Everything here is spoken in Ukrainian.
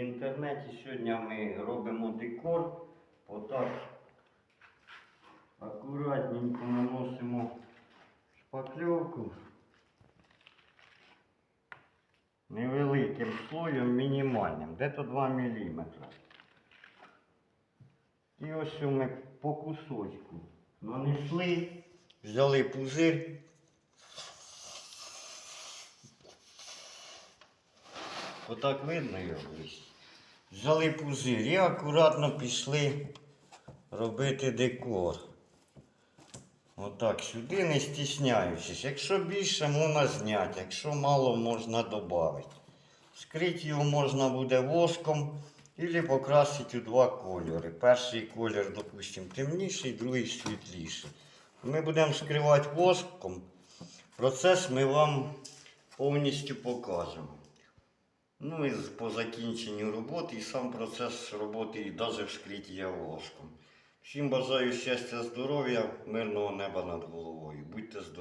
інтернеті. Сьогодні ми робимо декор. Отак акуратненько наносимо шпакльовку. Невеликим слоєм мінімальним, десь 2 мм. І ось ми по кусочку нанесли, взяли пузир. Отак видно його. Взяли пузир і акуратно пішли робити декор. Отак сюди не стісняючись. Якщо більше, можна зняти, якщо мало, можна додати. Скрити його можна буде воском або покрасити у два кольори. Перший колір, допустимо, темніший, другий світліший. Ми будемо скривати воском. Процес ми вам повністю покажемо. Ну і по закінченню роботи і сам процес роботи і навіть вскриття волоском. Всім бажаю щастя, здоров'я, мирного неба над головою. Будьте здорові.